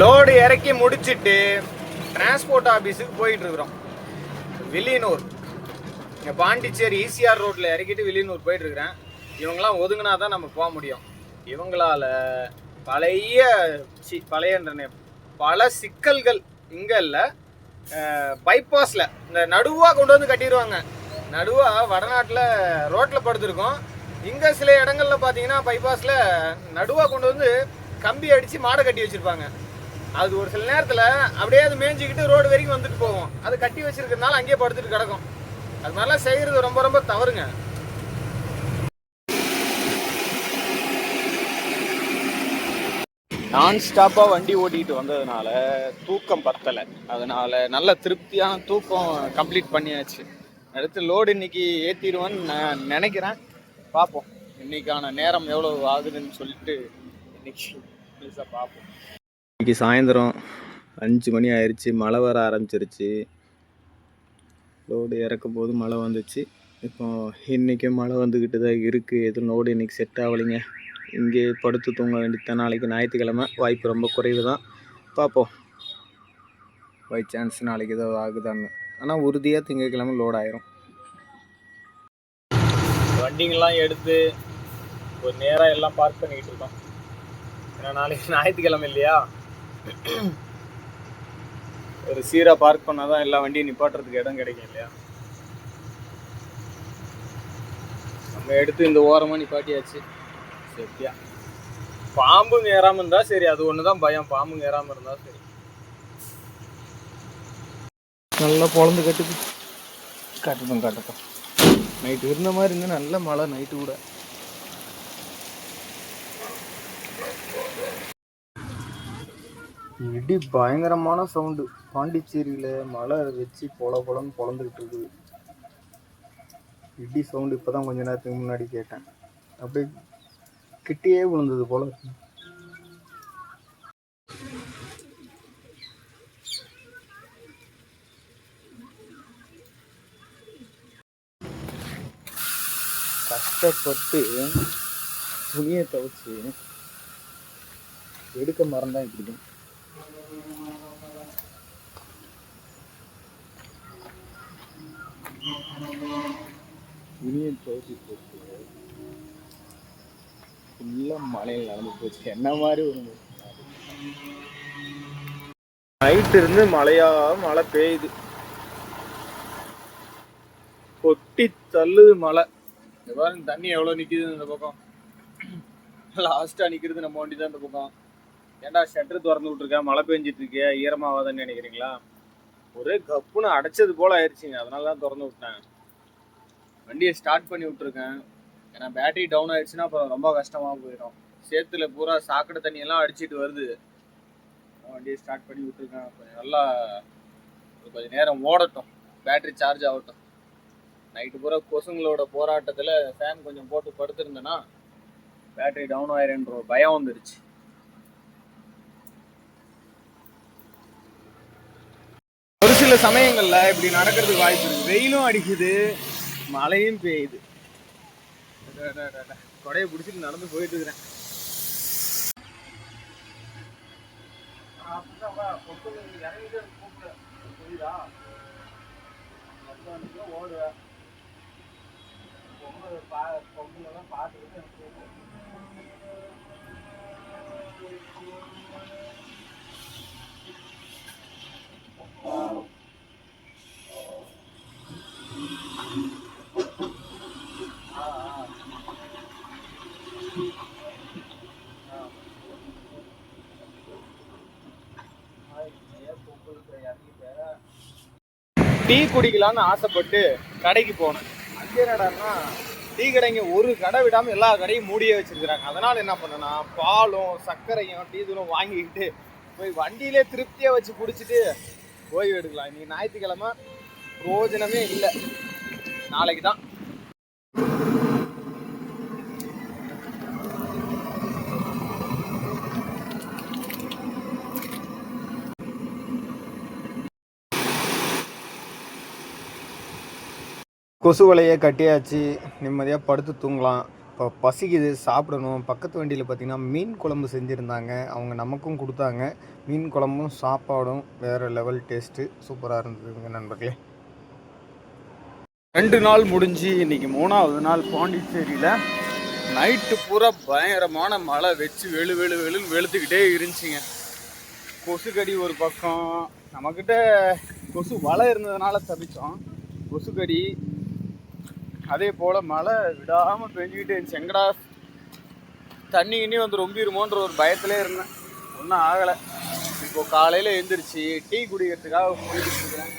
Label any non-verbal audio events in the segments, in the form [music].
Load இறக்கி முடிச்சுட்டு transport ஆஃபீஸுக்கு போயிட்டு இருக்கிறோம். வில்லியனூர். இங்கே பாண்டிச்சேரி ஈசிஆர் ரோட்டில் இறக்கிட்டு வில்லியனூர் போயிட்டு இருக்கிறேன். ஒதுங்கினா தான் நம்ம போக முடியும். இவங்களால பழைய சி பழையன்றனே பல சிக்கல்கள் இங்கே இல்லை. பைபாஸில் இந்த நடுவாக கொண்டு வந்து கட்டிடுவாங்க நடுவாக வடநாட்டில் ரோட்டில் படுத்திருக்கோம். இங்கே சில இடங்களில் பார்த்தீங்கன்னா பைபாஸில் நடுவாக கொண்டு வந்து கம்பி அடித்து மாடை கட்டி வச்சுருப்பாங்க. அது ஒரு சில நேரத்தில் அப்படியே அது மேய்ஞ்சிக்கிட்டு ரோடு வரைக்கும் வந்துட்டு போகும். அது கட்டி வச்சிருக்கிறதுனால அங்கேயே படுத்துட்டு கிடக்கும். அது மாதிரிலாம் செய்கிறது ரொம்ப ரொம்ப தவறுங்க. நான் ஸ்டாப்பாக வண்டி ஓட்டிகிட்டு வந்ததுனால தூக்கம் பத்தலை. அதனால் நல்ல திருப்தியான தூக்கம் கம்ப்ளீட் பண்ணியாச்சு. அடுத்து லோடு இன்னைக்கு ஏற்றிடுவேன்னு நான் நினைக்கிறேன். பார்ப்போம். இன்னைக்கான நேரம் எவ்வளோ ஆகுதுன்னு சொல்லிட்டு இன்னைக்கு [laughs] புதுசாக பார்ப்போம். இன்னைக்கு சாயந்தரம் அஞ்சு மணி ஆயிடுச்சு மழை வர ஆரம்பிச்சிருச்சு. லோடு இறக்கும் போது மழை வந்துச்சு. இப்போ இன்றைக்கும் மழை வந்துக்கிட்டு தான் இருக்குது எதுவும் லோடு இன்றைக்கி செட் ஆகலைங்க. இங்கே படுத்து தூங்க வேண்டியதான் நாளைக்கு ஞாயிற்றுக்கிழமை. வாய்ப்பு ரொம்ப குறைவு தான் பார்ப்போம். பை சான்ஸ் நாளைக்கு ஏதோ ஆகுதான்னு. ஆனால் உறுதியாக திங்கட்கிழமை லோட் ஆயிரும். வண்டிங்கெல்லாம் எடுத்து ஒரு நேராக எல்லாம் பார்க் பண்ணிக்கிட்டு இருக்கோம். ஏன்னா நாளைக்கு ஞாயிற்றுக்கிழமை இல்லையா? ஒரு சீராக பார்க் பண்ணால் தான் எல்லா வண்டியும் நிப்பாட்டுறதுக்கு இடம் கிடைக்கும் இல்லையா? நம்ம எடுத்து இந்த ஓரமாக நிப்பாட்டியாச்சு. சரியா. பாம்புங்க ஏறாமல் இருந்தால் சரி அது ஒன்று தான் பயம். பாம்புங்க ஏறாமல் இருந்தால் சரி. நல்லா பொழந்து கட்டுது கட்டட்டும் கட்டட்டும். நைட்டு இருந்த மாதிரி இருந்தால் நல்ல மழை நைட்டு கூட. இடி பயங்கரமான சவுண்டு. பாண்டிச்சேரியில் மழை வச்சு பொல பொலன்னு பொழந்துக்கிட்டு இருக்குது. இடி சவுண்டு இப்போ தான் கொஞ்ச நேரத்துக்கு முன்னாடி கேட்டேன். அப்படியே கிட்டேயே விழுந்தது போல கஷ்டப்பட்டு துணியை துவச்சி எடுக்க மறந்தா இப்படி. யூனியன் துவைச்சி போச்சு ஃபுல்லாக மழையில் நடந்து போச்சு. என்ன மாதிரி ஒரு நைட் இருந்து மழையா மழை பெய்யுது. கொட்டி தள்ளுது மழை. பாருங்க தண்ணி எவ்வளோ நிற்கிது இந்த பக்கம். லாஸ்ட்டாக நிற்கிறது நம்ம வண்டி தான் இந்த பக்கம். ஏன்டா ஷட்டர் திறந்து விட்ருக்கேன் மழை பெஞ்சிட்டு இருக்கே. ஈரமாவாதன்னு நினைக்கிறீங்களா? ஒரே கப்புன்னு அடைச்சது போல ஆயிடுச்சுங்க. அதனால தான் திறந்து விட்டேன் வண்டியை ஸ்டார்ட் பண்ணி விட்ருக்கேன் ஏன்னா பேட்டரி டவுன் ஆயிடுச்சுன்னா அப்புறம் ரொம்ப கஷ்டமாக போயிடும். சேத்துல பூரா சாக்கடை தண்ணியெல்லாம் அடிச்சிட்டு வருது. வண்டியை ஸ்டார்ட் பண்ணி விட்ருக்கேன் கொஞ்சம் நல்லா ஒரு கொஞ்சம் நேரம் ஓடட்டும். பேட்டரி சார்ஜ் ஆகட்டும். நைட்டு பூரா கொசுங்களோட போராட்டத்தில் ஃபேன் கொஞ்சம் போட்டு படுத்திருந்தேன்னா பேட்டரி டவுன் ஆயிருன்ற ஒரு பயம் வந்துருச்சு. சில சமயங்கள்ல இப்படி நடக்கிறதுக்கு வாய்ப்பு இருக்கு. வெயிலும் அடிக்குது மழையும் பெய்யுது. கொடையை பிடிச்சிட்டு நடந்து போயிட்டு இருக்கிறேன். ஓடுவேன் பொங்கலாம் பார்த்துக்கிட்டு டீ குடிக்கலாம்னு ஆசைப்பட்டு கடைக்கு போனேன். அங்கே என்னடான்னா டீ கடைங்க ஒரு கடை விடாம எல்லா கடையும் மூடியே வச்சிருக்கிறாங்க. அதனால என்ன பண்ணேன்னா பாலும் சர்க்கரையும் டீ தூளும் வாங்கிக்கிட்டு போய் வண்டியிலே திருப்தியா வச்சு குடிச்சிட்டு ஓய்வு எடுக்கலாம். இன்னைக்கு ஞாயிற்றுக்கிழமை பிரோஜனமே இல்லை. நாளைக்கு தான் கொசு வலையை கட்டியாச்சு நிம்மதியாக படுத்து தூங்கலாம். இப்போ பசிக்குது சாப்பிடணும். பக்கத்து வண்டியில் பார்த்தீங்கன்னா மீன் குழம்பு செஞ்சுருந்தாங்க. அவங்க நமக்கும் கொடுத்தாங்க. மீன் குழம்பும் சாப்பாடும் வேறு லெவல் டேஸ்ட்டு சூப்பராக இருந்ததுங்க நண்பர்களே. ரெண்டு நாள் முடிஞ்சு இன்றைக்கி மூணாவது நாள் பாண்டிச்சேரியில் நைட்டு பூரா பயங்கரமான மழை வச்சு வெளு வெளு வெளுன்னு வெளுத்துக்கிட்டே இருந்துச்சுங்க. கொசுக்கடி ஒரு பக்கம். நம்மக்கிட்ட கொசு வலை இருந்ததுனால தப்பிச்சோம். கொசுக்கடி அதே போல் மழை விடாமல் பெஞ்சிக்கிட்டே இருந்துச்சு. எங்கடா தண்ணி கிண்ணி வந்து ரொம்பிடுமோன்ற ஒரு பயத்திலே இருந்தேன். ஒன்றும் ஆகலை. இப்போ காலையில் எழுந்திரிச்சு டீ குடிக்கிறதுக்காக போயிட்டு இருக்கேன்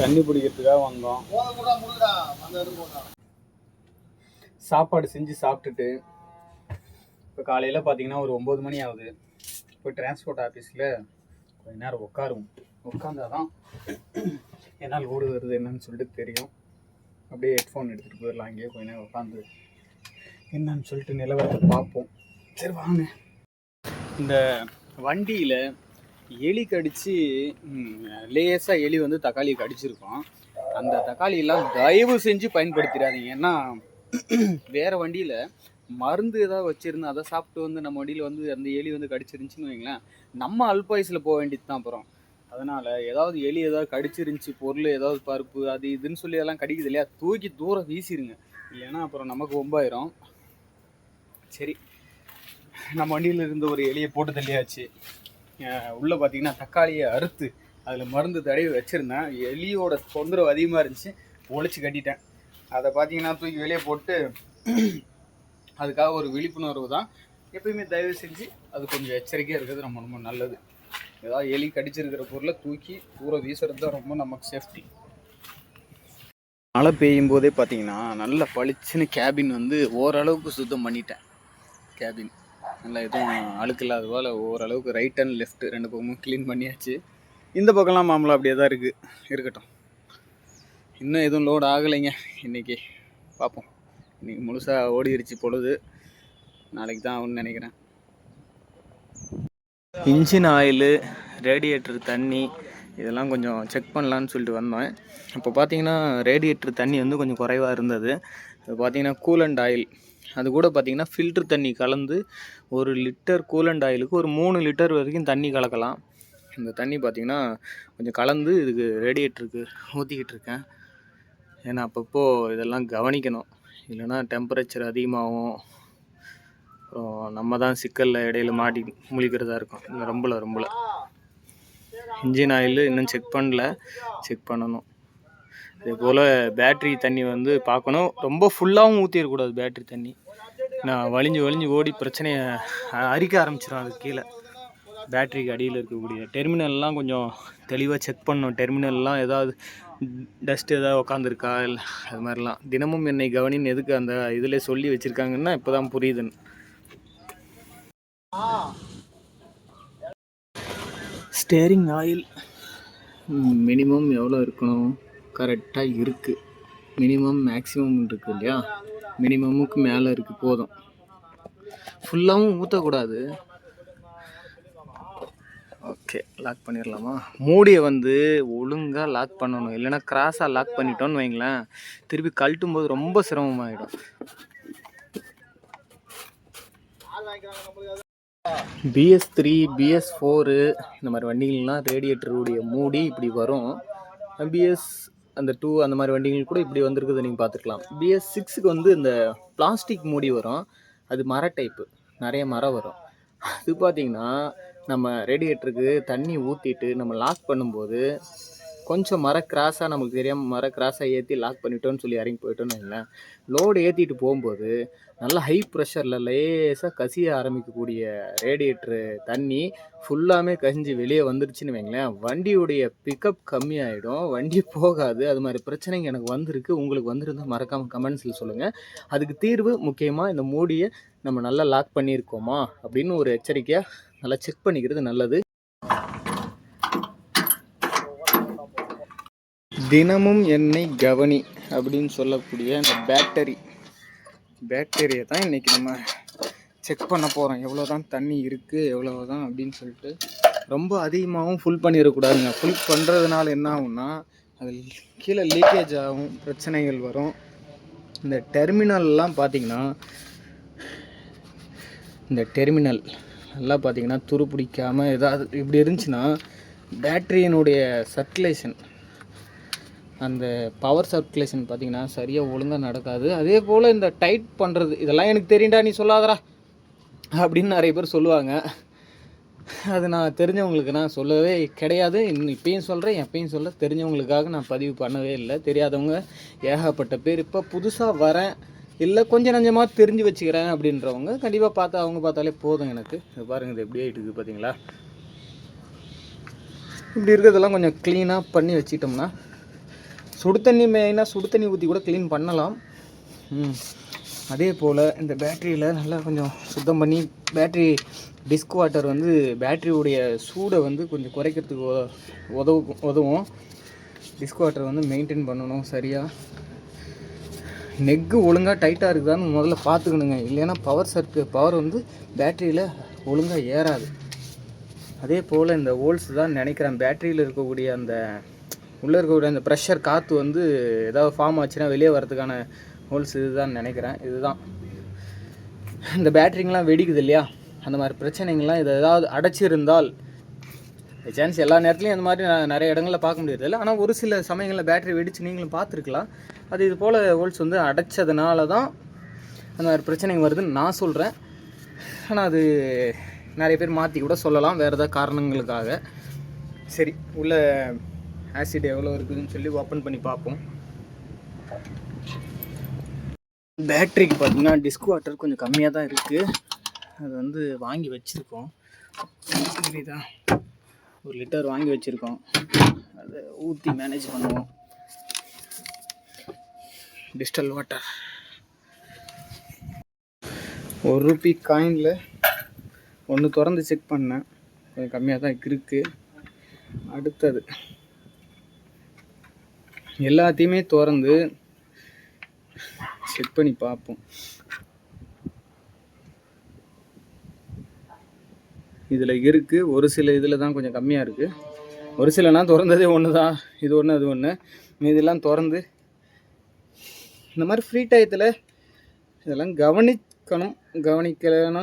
தண்ணி பிடிக்கிறதுக்காக வந்தோம். சாப்பாடு செஞ்சு சாப்பிட்டுட்டு இப்போ காலையில் பார்த்தீங்கன்னா ஒரு ஒம்பது மணி ஆகுது. போய் டிரான்ஸ்போர்ட் ஆஃபீஸில் கொஞ்ச நேரம் உட்காருவோம். உட்காந்தாதான் என்னால் ஓடு வருது என்னன்னு சொல்லிட்டு தெரியும். அப்படியே ஹெட்ஃபோன் எடுத்துகிட்டு போயிடலாம். அங்கேயே கொஞ்ச நேரம் உட்காந்து என்னன்னு சொல்லிட்டு நிலவரத்தை பார்ப்போம். சரி வாங்க. இந்த வண்டியில் எலி கடித்து லேசாக எலி வந்து தக்காளி கடிச்சிருக்கோம். அந்த தக்காளியெல்லாம் தயவு செஞ்சு பயன்படுத்திடாதீங்க. ஏன்னா வேறு வண்டியில் மருந்து ஏதாவது வச்சுருந்தா அதை சாப்பிட்டு வந்து நம்ம வண்டியில் வந்து அந்த எலி வந்து கடிச்சிருந்துச்சின்னு வைங்களேன் நம்ம அல்பாயுஸில் போக வேண்டியது தான் அப்புறம். அதனால் ஏதாவது எலி ஏதாவது கடிச்சிருந்துச்சி பொருள் ஏதாவது பருப்பு அது இதுன்னு சொல்லி அதெல்லாம் கடிக்குது இல்லையா? தூக்கி தூரம் வீசிடுங்க இல்லைன்னா அப்புறம் நமக்கு ஒம்பாயிரும். சரி. நம்ம வண்டியில் இருந்த ஒரு எலியை போட்டு தள்ளியாச்சு. உள்ளே பார்த்தீங்கன்னா தக்காளியை அறுத்து அதில் மருந்து தடவி வச்சுருந்தேன். எலியோட தொந்தரவு அதிகமாக இருந்துச்சு. ஒழிச்சு கட்டிட்டேன். அதை பார்த்தீங்கன்னா தூக்கி வெளியே போட்டு அதுக்காக ஒரு விழிப்புணர்வு தான். எப்பயுமே தயவு செஞ்சு அது கொஞ்சம் எச்சரிக்கையாக இருக்கிறது ரொம்ப ரொம்ப நல்லது. ஏதாவது எலி கடிச்சிருக்கிற பொருளை தூக்கி தூர வீசுறது தான் ரொம்ப நமக்கு சேஃப்டி மழை பெய்யும் போதே பார்த்தீங்கன்னா நல்ல பளிச்சுன்னு கேபின் வந்து ஓரளவுக்கு சுத்தம் பண்ணிட்டேன். கேபின் நல்லா எதுவும் அழுக்கு இல்லாத போல் ஓரளவுக்கு ரைட் அண்ட் லெஃப்ட் ரெண்டு பக்கமும் க்ளீன் பண்ணியாச்சு. இந்த பக்கம்லாம் மாம்பழம் அப்படியே தான் இருக்குது இருக்கட்டும். இன்னும் எதுவும் லோடு ஆகலைங்க. இன்றைக்கி பார்ப்போம் இன்றைக்கி முழுசாக ஓடிடுச்சு பொழுது நாளைக்கு தான் ஆகும்னு நினைக்கிறேன். இன்ஜின் ஆயிலு ரேடியேட்டர் தண்ணி இதெல்லாம் கொஞ்சம் செக் பண்ணலான்னு சொல்லிட்டு வந்தேன் இப்போ பார்த்தீங்கன்னா ரேடியேட்டர் தண்ணி வந்து கொஞ்சம் குறைவாக இருந்தது. இப்போ பார்த்தீங்கன்னா கூலண்ட் ஆயில் அது கூட பார்த்தீங்கன்னா ஃபில்ட்ரு தண்ணி கலந்து ஒரு லிட்டர் கூலண்ட் ஆயிலுக்கு ஒரு மூணு லிட்டர் வரைக்கும் தண்ணி கலக்கலாம். இந்த தண்ணி பார்த்தீங்கன்னா கொஞ்சம் கலந்து இதுக்கு ரேடியேட்டருக்கு ஊற்றிக்கிட்டு இருக்கேன். ஏன்னா அப்பப்போ இதெல்லாம் கவனிக்கணும். இல்லைன்னா டெம்பரேச்சர் அதிகமாகும். அப்புறம் நம்ம தான் சிக்கலில் இடையில மாட்டி முழிக்கிறதா இருக்கும். இந்த ரொம்பல ரொம்பல. இன்ஜின் ஆயில் இன்னும் செக் பண்ணல. செக் பண்ணணும். அதே போல் பேட்ரி தண்ணி வந்து பார்க்கணும். ரொம்ப ஃபுல்லாகவும் ஊற்றிடக்கூடாது பேட்ரி தண்ணி. நான் வலிஞ்சு வலிஞ்சு ஓடி பிரச்சனையை அரிக்க ஆரம்பிச்சிடும் அது கீழே. பேட்ரிக்கு அடியில் இருக்கக்கூடிய டெர்மினல்லாம் கொஞ்சம் தெளிவாக செக் பண்ணணும். டெர்மினல்லாம் ஏதாவது டஸ்ட் ஏதாவது உக்காந்துருக்கா? இல்லை அது மாதிரிலாம். தினமும் என்னை கவனின்னு எதுக்கு அந்த இதில் சொல்லி வச்சுருக்காங்கன்னா இப்போ தான் புரியுதுன்னு. ஸ்டேரிங் ஆயில் மினிமம் எவ்வளோ இருக்கணும்? கரெக்டாக இருக்குது மினிமம் மேக்ஸிமம் இருக்குது இல்லையா? மினிமமுக்கு மேலே இருக்குது போதும். ஃபுல்லாகவும் ஊற்றக்கூடாது ஓகே லாக் பண்ணிடலாமா மூடியை வந்து ஒழுங்காக லாக் பண்ணணும். இல்லைன்னா கிராஸாக லாக் பண்ணிட்டோன்னு வைங்களேன் திருப்பி கழட்டும் போது ரொம்ப சிரமமாயிடும். பிஎஸ் த்ரீ பிஎஸ் ஃபோரு இந்த மாதிரி வண்டிகள்லாம் ரேடியேட்டருடைய மூடி இப்படி வரும். பிஎஸ் அந்த டூ அந்த மாதிரி வண்டிகள் கூட இப்படி வந்திருக்குது நீங்கள் பார்த்துக்கலாம். பிஎஸ் சிக்ஸுக்கு வந்து இந்த பிளாஸ்டிக் மூடி வரும். அது மர டைப்பு நிறைய மரம் வரும். அது பார்த்தீங்கன்னா நம்ம ரேடியேட்டருக்கு தண்ணி ஊற்றிட்டு நம்ம லாக் பண்ணும்போது கொஞ்சம் மர கிராஸாக நமக்கு தெரியாமல் மர கிராஸாக ஏற்றி லாக் பண்ணிட்டோன்னு சொல்லி இறங்கி போயிட்டோன்னு வைங்களேன். லோடு ஏற்றிட்டு போகும்போது நல்லா ஹை ப்ரெஷரில் லேசாக கசிய ஆரம்பிக்கக்கூடிய ரேடியேட்ரு தண்ணி ஃபுல்லாமே கசிஞ்சு வெளியே வந்துருச்சுன்னு வைங்களேன். வண்டியுடைய பிக்கப் கம்மியாயிடும். வண்டி போகாது. அது மாதிரி பிரச்சனைங்க எனக்கு வந்திருக்கு. உங்களுக்கு வந்திருந்தால் மறக்காமல் கமெண்ட்ஸில் சொல்லுங்கள் அதுக்கு தீர்வு முக்கியமாக இந்த மூடியை நம்ம நல்லா லாக் பண்ணியிருக்கோமா அப்படின்னு ஒரு எச்சரிக்கையாக நல்லா செக் பண்ணிக்கிறது நல்லது. தினமும் என்னை கவனி அப்படின்னு சொல்லக்கூடிய அந்த பேட்டரி பேட்டரியை தான் இன்றைக்கி நம்ம செக் பண்ண போகிறோம் எவ்வளோ தான் தண்ணி இருக்குது எவ்வளோ தான் அப்படின்னு சொல்லிட்டு. ரொம்ப அதிகமாகவும் ஃபுல் பண்ணிடக்கூடாதுங்க. ஃபுல் பண்ணுறதுனால என்ன ஆகும்னா அது கீழே லீக்கேஜ் ஆகும் பிரச்சனைகள் வரும். இந்த டெர்மினல்லாம் பார்த்தீங்கன்னா இந்த டெர்மினல் நல்லா பார்த்தீங்கன்னா துரு பிடிக்காமல் ஏதாவது இப்படி இருந்துச்சுன்னா பேட்டரியினுடைய சர்க்குலேஷன் அந்த பவர் சர்க்குலேஷன் பார்த்தீங்கன்னா சரியாக ஒழுங்காக நடக்காது. அதே போல் இந்த டைட் பண்ணுறது இதெல்லாம் எனக்கு தெரியுண்டா நீ சொல்லாதடா அப்படின்னு நிறைய பேர் சொல்லுவாங்க. அது நான் தெரிஞ்சவங்களுக்கு நான் சொல்லவே கிடையாது. இன்னும் இப்பயும் சொல்கிறேன் எப்பயும் சொல்ல தெரிஞ்சவங்களுக்காக நான் பதிவு பண்ணவே இல்லை. தெரியாதவங்க ஏகப்பட்ட பேர். இப்போ புதுசாக வரேன். இல்லை கொஞ்சம் நஞ்சமாக தெரிஞ்சு வச்சுக்கிறேன் அப்படின்றவங்க கண்டிப்பாக பார்த்தா அவங்க பார்த்தாலே போதும் எனக்கு. இது பாருங்கள் இது எப்படி ஆகிட்டு இருக்குது பார்த்தீங்களா இப்படி இருக்கிறதெல்லாம் கொஞ்சம் க்ளீனாக பண்ணி வச்சுட்டோம்னா சுடு தண்ணி மெயினாக சுடு தண்ணி ஊற்றி கூட க்ளீன் பண்ணலாம். அதே போல் இந்த பேட்டரியில் நல்லா கொஞ்சம் சுத்தம் பண்ணி பேட்டரி டிஸ்க் வாட்டர் வந்து பேட்டரியுடைய சூடை வந்து கொஞ்சம் குறைக்கிறதுக்கு உத- உதவும். உதவும் டிஸ்க் வாட்டர் வந்து மெயின்டைன் பண்ணணும் சரியாக நெக்கு ஒழுங்காக டைட்டாக இருக்குதான்னு முதல்ல பார்த்துக்கணுங்க. இல்லைன்னா பவர் சர்க்கு பவர் வந்து பேட்டரியில் ஒழுங்காக ஏறாது. அதே போல் இந்த ஹோல்ஸ் தான் நினைக்கிறேன். பேட்டரியில் இருக்கக்கூடிய அந்த உள்ளே இருக்கக்கூடிய அந்த ப்ரெஷர் காற்று வந்து ஏதாவது ஃபார்ம் ஆச்சுன்னா வெளியே வரதுக்கான ஹோல்ஸ் இதுதான் நினைக்கிறேன். இதுதான். இந்த பேட்டரிங்கெலாம் வெடிக்குது இல்லையா? அந்த மாதிரி பிரச்சனைங்கள்லாம் இது ஏதாவது அடைச்சிருந்தால் சான்ஸ் எல்லா நேரத்துலையும் அந்த மாதிரி நான் நிறைய இடங்களில் பார்க்க முடியாது இல்லை. ஆனால் ஒரு சில சமயங்களில் பேட்டரி வெடிச்சு நீங்களும் பார்த்துருக்கலாம். அது இது போல் ஹோல்ஸ் வந்து அடைச்சதுனால தான் அந்த மாதிரி பிரச்சனைங்க வருதுன்னு நான் சொல்கிறேன் ஆனால் அது நிறைய பேர் மாற்றி கூட சொல்லலாம். வேறு ஏதாவது காரணங்களுக்காக. சரி உள்ள ஆசிட் எவ்வளோ இருக்குதுன்னு சொல்லி ஓப்பன் பண்ணி பார்ப்போம். பேட்டரிக்கு பார்த்திங்கன்னா டிஸ்க் வாட்டர் கொஞ்சம் கம்மியாக தான் இருக்குது அது வந்து வாங்கி வச்சுருக்கோம். புரியுதா ஒரு லிட்டர் வாங்கி வச்சுருக்கோம். அதை ஊற்றி மேனேஜ் பண்ணுவோம். டிஸ்டல் வாட்டர் ஒரு ரூபி காயினில் ஒன்று திறந்து செக் பண்ணேன். கொஞ்சம் கம்மியாக தான் இருக்குது அடுத்தது எல்லாத்தையுமே திறந்து செக் பண்ணி பார்ப்போம். இதில் இருக்குது ஒரு சில இதில் தான் கொஞ்சம் கம்மியாக இருக்குது ஒரு சிலனா திறந்ததே ஒன்று தான். இது ஒன்று அது ஒன்று இதெல்லாம் திறந்து இந்த மாதிரி ஃப்ரீ டயத்தில் இதெல்லாம் கவனிக்கணும். கவனிக்கலைன்னா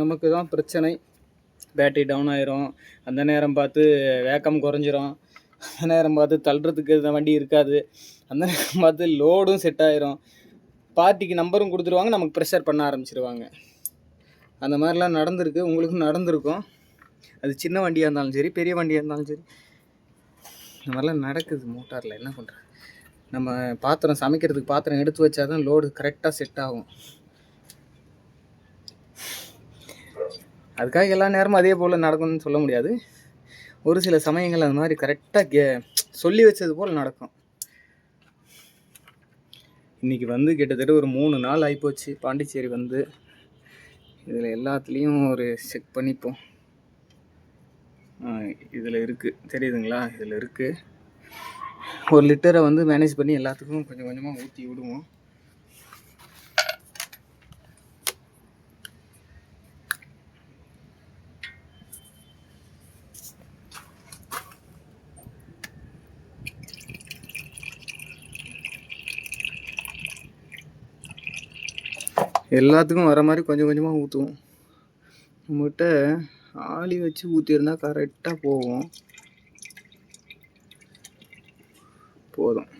நமக்கு தான் பிரச்சனை. பேட்டரி டவுன் ஆயிரும். அந்த நேரம் பார்த்து வேக்கம் குறைஞ்சிரும். அந்த நேரம் பார்த்து தள்ளுறதுக்கு இந்த வண்டி இருக்காது. அந்த நேரம் பார்த்து லோடும் செட் ஆயிரும். பார்ட்டிக்கு நம்பரும் கொடுத்துருவாங்க. நமக்கு ப்ரெஷர் பண்ண ஆரம்பிச்சிருவாங்க. அந்த மாதிரிலாம் நடந்திருக்கு. உங்களுக்கும் நடந்திருக்கும். அது சின்ன வண்டியாக இருந்தாலும் சரி பெரிய வண்டியாக இருந்தாலும் சரி. இந்த மாதிரிலாம் நடக்குது மோட்டாரில். என்ன பண்ணுறது நம்ம பாத்திரம் சமைக்கிறதுக்கு பாத்திரம் எடுத்து வச்சா தான் லோடு கரெக்டாக செட் ஆகும். அதுக்காக எல்லா நேரமும் அதே போல் நடக்கும்னு சொல்ல முடியாது. ஒரு சில சமயங்கள் அந்த மாதிரி கரெக்டாக கே சொல்லி வச்சது போல் நடக்கும். இன்றைக்கி வந்து கிட்டத்தட்ட ஒரு மூணு நாள் ஆகிப்போச்சு பாண்டிச்சேரி வந்து இதில் எல்லாத்துலேயும் ஒரு செக் பண்ணிப்போம். இதில் இருக்குது தெரியுதுங்களா? இதில் இருக்குது ஒரு லிட்டரை வந்து மேனேஜ் பண்ணி எல்லாத்துக்கும் கொஞ்சம் கொஞ்சமாக ஊற்றி விடுவோம். எல்லாத்துக்கும் வர மாதிரி கொஞ்சம் கொஞ்சமாக ஊற்றுவோம் நம்மகிட்ட ஆளி வச்சு ஊற்றிருந்தா கரெக்டாக போகும். போதும்.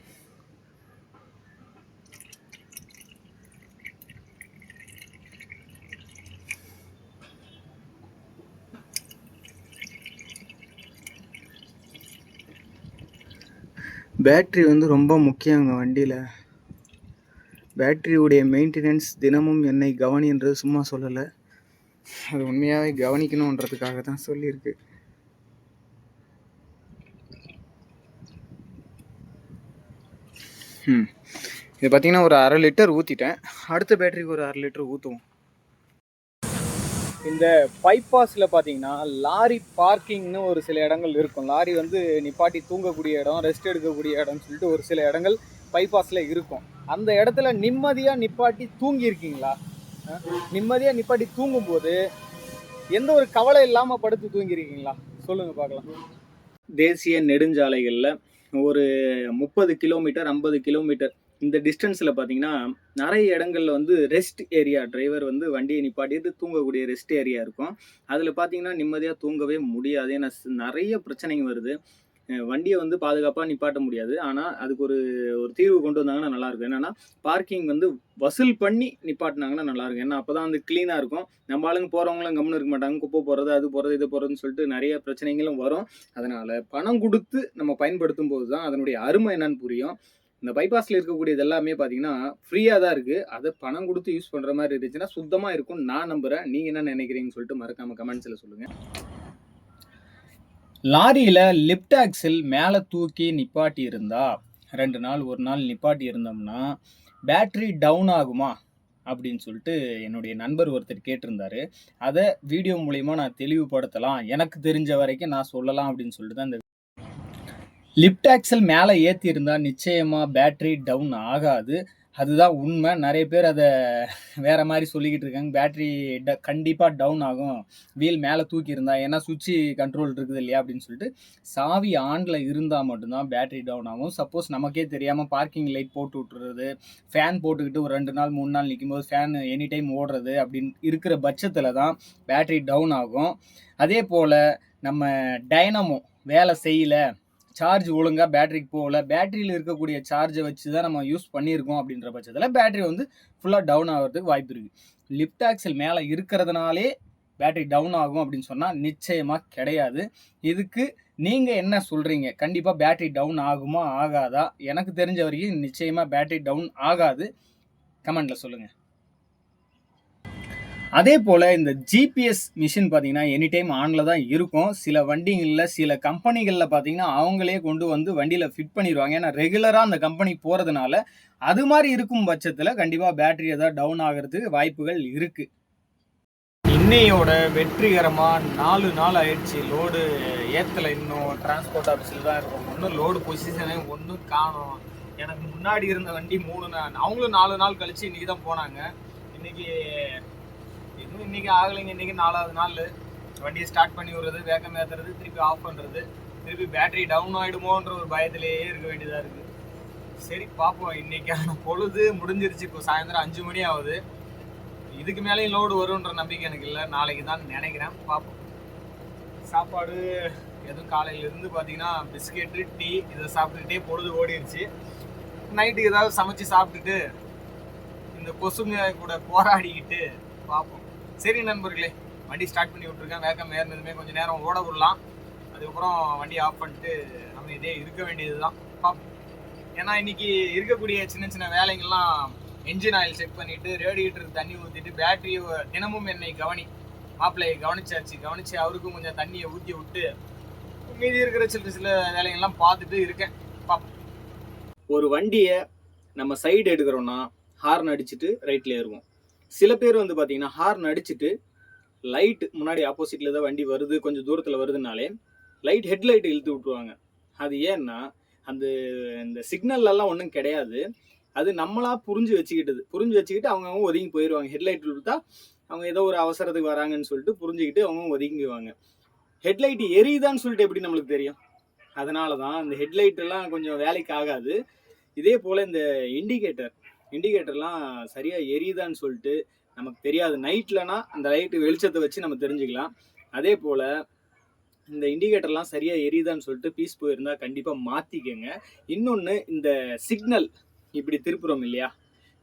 பேட்ரி வந்து ரொம்ப முக்கியங்க வண்டியில். பேட்ரியுடைய மெயின்டெனன்ஸ் தினமும் என்னை கவனின்றது சும்மா சொல்லலை. அது உண்மையாகவே கவனிக்கணுன்றதுக்காக தான் சொல்லியிருக்கு. ம் இது பார்த்தீங்கன்னா ஒரு அரை லிட்டர் ஊற்றிட்டேன் அடுத்த பேட்டரிக்கு ஒரு அரை லிட்டர் ஊற்றுவோம் இந்த பைபாஸில் பார்த்தீங்கன்னா லாரி பார்க்கிங்னு ஒரு சில இடங்கள் இருக்கும். லாரி வந்து நிப்பாட்டி தூங்கக்கூடிய இடம் ரெஸ்ட் எடுக்கக்கூடிய இடம்னு சொல்லிட்டு ஒரு சில இடங்கள் பைபாஸில் இருக்கும். அந்த இடத்துல நிம்மதியாக நிப்பாட்டி தூங்கியிருக்கீங்களா? நிம்மதியாக நிப்பாட்டி தூங்கும்போது எந்த ஒரு கவலை இல்லாமல் படுத்து தூங்கியிருக்கீங்களா? சொல்லுங்கள் பார்க்கலாம். தேசிய நெடுஞ்சாலைகளில் ஒரு முப்பது கிலோமீட்டர் ஐம்பது கிலோமீட்டர் இந்த டிஸ்டன்ஸில் பார்த்தீங்கன்னா நிறைய இடங்கள்ல வந்து ரெஸ்ட் ஏரியா டிரைவர் வந்து வண்டியை நிப்பாட்டிட்டு தூங்கக்கூடிய ரெஸ்ட் ஏரியா இருக்கும். அதில் பார்த்தீங்கன்னா நிம்மதியாக தூங்கவே முடியாது. ஏன்னா நிறைய பிரச்சனைங்க வருது. வண்டியை வந்து பாதுகாப்பாக நிப்பாட்ட முடியாது. ஆனால் அதுக்கு ஒரு ஒரு தீர்வு கொண்டு வந்தாங்கன்னா நல்லாயிருக்கும் என்னென்னா பார்க்கிங் வந்து வசூல் பண்ணி நிப்பாட்டினாங்கன்னா நல்லாயிருக்கும் ஏன்னா அப்போ தான் வந்து க்ளீனாக இருக்கும். நம்ம ஆளுங்க போகிறவங்களும் கம்முன்னு இருக்க மாட்டாங்க. குப்பை போடுறது அது போகிறது இது போகிறதுன்னு சொல்லிட்டு நிறைய பிரச்சனைகளும் வரும். அதனால் பணம் கொடுத்து நம்ம பயன்படுத்தும் போது தான் அதனுடைய அருமை என்னன்னு புரியும். இந்த பைபாஸில் இருக்கக்கூடியது எல்லாமே பார்த்தீங்கன்னா ஃப்ரீயாக தான் இருக்குது அதை பணம் கொடுத்து யூஸ் பண்ணுற மாதிரி இருந்துச்சுன்னா சுத்தமாக இருக்கும் நான் நம்புகிறேன் நீங்கள் என்ன நினைக்கிறீங்கன்னு சொல்லிட்டு மறக்காமல் கமெண்ட்ஸில் சொல்லுங்கள் லாரியில் லிப்ட் ஆக்சில் மேலே தூக்கி நிப்பாட்டி இருந்தா ரெண்டு நாள் ஒரு நாள் நிப்பாட்டி இருந்தோம்னா பேட்ரி டவுன் ஆகுமா? அப்படின்னு சொல்லிட்டு என்னுடைய நண்பர் ஒருத்தர் கேட்டிருந்தாரு. அதை வீடியோ மூலயமா நான் தெளிவுபடுத்தலாம். எனக்கு தெரிஞ்ச வரைக்கும் நான் சொல்லலாம் அப்படின்னு சொல்லிட்டு தான் இந்த லிப்ட் ஆக்சல் மேலே ஏற்றி இருந்தால் நிச்சயமாக பேட்ரி டவுன் ஆகாது. அதுதான் உண்மை. நிறைய பேர் அதை வேற மாதிரி சொல்லிக்கிட்டு இருக்காங்க. பேட்டரி ட கண்டிப்பாக டவுன் ஆகும். வீல் மேலே தூக்கியிருந்தா ஏன்னா சுவிட்சு கண்ட்ரோல் இருக்குது இல்லையா அப்படின்னு சொல்லிட்டு சாவி ஆனில் இருந்தால் மட்டும்தான் பேட்டரி டவுன் ஆகும். சப்போஸ் நமக்கே தெரியாமல் பார்க்கிங் லைட் போட்டு விட்டுறது ஃபேன் போட்டுக்கிட்டு ஒரு ரெண்டு நாள் மூணு நாள் நிற்கும்போது ஃபேன் எனி டைம் ஓடுறது அப்படின்னு இருக்கிற பட்சத்தில் தான் பேட்டரி டவுன் ஆகும். அதே போல் நம்ம டைனமோ வேலை செய்யல சார்ஜ் ஒழுங்காக பேட்டரிக்கு போகல. பேட்டரியில் இருக்கக்கூடிய சார்ஜை வச்சு தான் நம்ம யூஸ் பண்ணியிருக்கோம் அப்படின்ற பட்சத்தில் பேட்டரி வந்து ஃபுல்லாக டவுன் ஆகிறதுக்கு வாய்ப்பு இருக்குது லிஃப்ட் ஆக்சல் மேலே இருக்கிறதுனாலே பேட்டரி டவுன் ஆகும் அப்படின்னு சொன்னால் நிச்சயமாக கிடையாது. இதுக்கு நீங்கள் என்ன சொல்கிறீங்க கண்டிப்பாக பேட்டரி டவுன் ஆகுமா ஆகாதா? எனக்கு தெரிஞ்ச வரைக்கும் நிச்சயமாக பேட்டரி டவுன் ஆகாது. கமெண்டில் சொல்லுங்கள் அதே போல் இந்த ஜிபிஎஸ் மிஷின் பார்த்தீங்கன்னா எனி டைம் ஆனில் தான் இருக்கும். சில வண்டிகளில் சில கம்பெனிகளில் பார்த்தீங்கன்னா அவங்களே கொண்டு வந்து வண்டியில் ஃபிட் பண்ணிடுவாங்க ஏன்னா ரெகுலராக அந்த கம்பெனி போகிறதுனால அது மாதிரி இருக்கும் பட்சத்தில் கண்டிப்பாக பேட்டரி ஏதாவது டவுன் ஆகிறதுக்கு வாய்ப்புகள் இருக்குது இன்னையோட வெற்றிகரமாக நாலு நாள் ஆயிடுச்சு. லோடு ஏத்தலை இன்னும் டிரான்ஸ்போர்ட் ஆஃபீஸில் தான் இருக்கும். ஒன்றும் லோடு பொசிஷனே ஒன்றும் காணும். எனக்கு முன்னாடி இருந்த வண்டி மூணு நாள் அவங்களும் நாலு நாள் கழிச்சு இன்னைக்கு தான் போனாங்க. இன்னைக்கு எதுவும் இன்னைக்கு ஆகலைங்க இன்னைக்கு நாலாவது நாள். வண்டியை ஸ்டார்ட் பண்ணி விடுறது வேகம் ஏற்றுறது திருப்பி ஆஃப் பண்ணுறது திருப்பி பேட்டரி டவுன் ஆகிடுமோன்ற ஒரு பயத்திலேயே இருக்க வேண்டியதாக இருக்குது சரி பார்ப்போம். இன்னைக்கான பொழுது முடிஞ்சிருச்சு. இப்போ சாயந்தரம் அஞ்சு மணி ஆகுது. இதுக்கு மேலேயும் லோடு வரும்ன்ற நம்பிக்கை எனக்கு இல்லை. நாளைக்கு தான் நினைக்கிறேன். பார்ப்போம். சாப்பாடு எதுவும் காலையிலேருந்து பார்த்தீங்கன்னா பிஸ்கெட்டு டீ இதை சாப்பிட்டுக்கிட்டே பொழுது ஓடிடுச்சு நைட்டுக்கு ஏதாவது சமைச்சு சாப்பிட்டுட்டு இந்த கொசுங்க கூட போராடிக்கிட்டு பார்ப்போம். சரி நண்பர்களே வண்டி ஸ்டார்ட் பண்ணி விட்ருக்கேன் வேகம் ஏறினதுமே கொஞ்சம் நேரம் ஓட விடலாம். அதுக்கப்புறம் வண்டி ஆஃப் பண்ணிட்டு நம்ம இதே இருக்க வேண்டியது தான் பார்ப்போம் ஏன்னா இன்னைக்கு இருக்கக்கூடிய சின்ன சின்ன வேலைங்கள்லாம் என்ஜின் ஆயில் செக் பண்ணிட்டு ரேடியேட்டருக்கு தண்ணி ஊற்றிட்டு பேட்டரியை தினமும் என்னை கவனி மாப்பிள்ளையை கவனிச்சாச்சு. கவனித்து அவருக்கும் கொஞ்சம் தண்ணியை ஊற்றி விட்டு மீதி இருக்கிற சில சில வேலைகள்லாம் பார்த்துட்டு இருக்கேன். பார்ப்போம் ஒரு வண்டியை நம்ம சைடு எடுக்கிறோன்னா ஹார்ன் அடிச்சுட்டு ரைட்டில் ஏறுவோம். சில பேர் வந்து பார்த்தீங்கன்னா ஹார்ன் அடிச்சுட்டு லைட் முன்னாடி ஆப்போசிட்டில் தான் வண்டி வருது கொஞ்சம் தூரத்தில் வருதுனாலே லைட் ஹெட்லைட் இழுத்து விட்ருவாங்க அது ஏன்னா அந்த இந்த சிக்னல்லாம் ஒன்றும் கிடையாது. அது நம்மளா புரிஞ்சு வச்சுக்கிட்டது. புரிஞ்சு வச்சுக்கிட்டு அவங்கவுங்க ஒதுங்கி போயிடுவாங்க ஹெட்லைட் இழுத்தா அவங்க ஏதோ ஒரு அவசரத்துக்கு வராங்கன்னு சொல்லிட்டு புரிஞ்சுக்கிட்டு அவங்க ஒதுங்கிடுவாங்க ஹெட்லைட் எரியுதான்னு சொல்லிட்டு எப்படி நம்மளுக்கு தெரியும்? அதனால தான் இந்த ஹெட்லைட் எல்லாம் கொஞ்சம் வேலைக்கு ஆகாது. இதே போல் இந்த இண்டிகேட்டர் இண்டிகேட்டர்லாம் சரியாக எரியுதான்னு சொல்லிட்டு நமக்கு தெரியாது. நைட்லனா அந்த லைட்டு வெளிச்சத்தை வச்சு நம்ம தெரிஞ்சுக்கலாம். அதே போல் இந்த இண்டிகேட்டர்லாம் சரியாக எரியுதான்னு சொல்லிட்டு பீஸ் போயிருந்தால் கண்டிப்பாக மாற்றிக்கங்க இன்னொன்று இந்த சிக்னல் இப்படி திருப்புறோம் இல்லையா?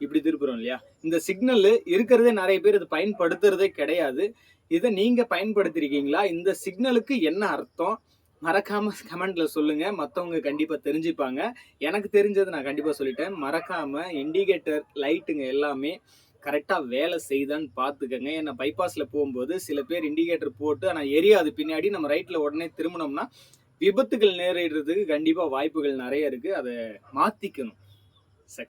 இப்படி திருப்புறோம் இல்லையா? இந்த சிக்னல் இருக்கிறதே நிறைய பேர் இது பயன்படுத்துறதே கிடையாது. இதை நீங்கள் பயன்படுத்திருக்கீங்களா? இந்த சிக்னலுக்கு என்ன அர்த்தம்? மறக்காம கமெண்ட்ல சொல்லுங்க. மற்றவங்க கண்டிப்பாக தெரிஞ்சுப்பாங்க. எனக்கு தெரிஞ்சது நான் கண்டிப்பாக சொல்லிட்டேன். மறக்காம இண்டிகேட்டர் லைட்டுங்க எல்லாமே கரெக்டாக வேலை செய்தான்னு பார்த்துக்கங்க ஏன்னா பைபாஸில் போகும்போது சில பேர் இண்டிகேட்டர் போட்டு ஆனால் எரியாது. பின்னாடி நம்ம ரைட்டில் உடனே திரும்பினோம்னா விபத்துகள் நேரிடுறதுக்கு கண்டிப்பாக வாய்ப்புகள் நிறைய இருக்குது அதை மாற்றிக்கணும்